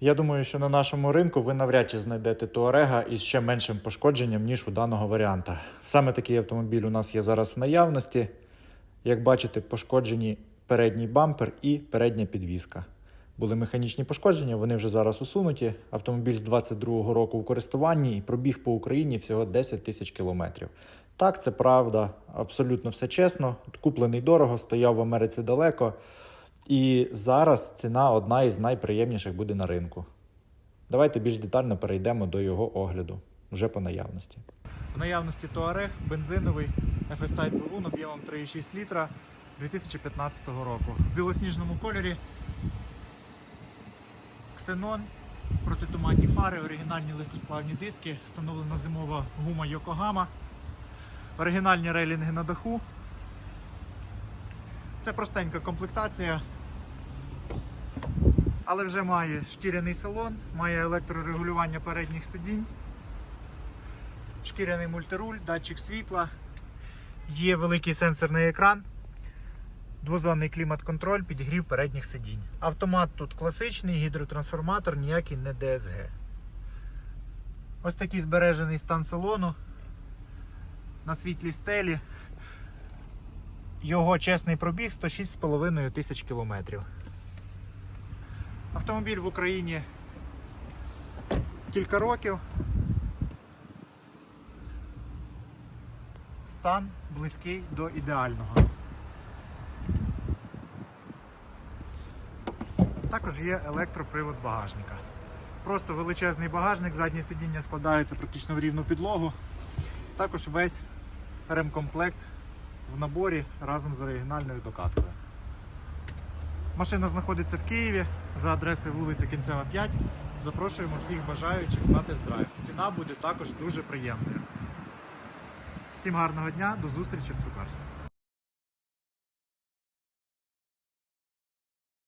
Я думаю, що на нашому ринку ви навряд чи знайдете Туарега із ще меншим пошкодженням, ніж у даного варіанта. Саме такий автомобіль у нас є зараз в наявності. Як бачите, пошкоджені передній бампер і передня підвіска. Були механічні пошкодження, вони вже зараз усунуті. Автомобіль з 22-го року в користуванні і пробіг по Україні всього 10 тисяч кілометрів. Так, це правда, абсолютно все чесно. Куплений дорого, стояв в Америці далеко. І зараз ціна одна із найприємніших буде на ринку. Давайте більш детально перейдемо до його огляду вже по наявності. В наявності Touareg бензиновий FSI двигун об'ємом 3,6 літра 2015 року. В білосніжному кольорі ксенон, протитуманні фари, оригінальні легкосплавні диски, встановлена зимова гума Yokohama, оригінальні рейлінги на даху. Це простенька комплектація, але вже має шкіряний салон, має електрорегулювання передніх сидінь, шкіряний мультируль, датчик світла, є великий сенсорний екран, двозонний клімат-контроль, підігрів передніх сидінь. Автомат тут класичний, гідротрансформатор, ніякий не DSG. Ось такий збережений стан салону на світлій стелі. Його чесний пробіг 106,5 тисяч кілометрів. Автомобіль в Україні кілька років. Стан близький до ідеального. Також є електропривод багажника. Просто величезний багажник, заднє сидіння складається практично в рівну підлогу. Також весь ремкомплект в наборі разом з оригінальною докаткою. Машина знаходиться в Києві за адресою вулиця Кінцева 5. Запрошуємо всіх бажаючих на тест-драйв. Ціна буде також дуже приємною. Всім гарного дня, до зустрічі в Трукарсі.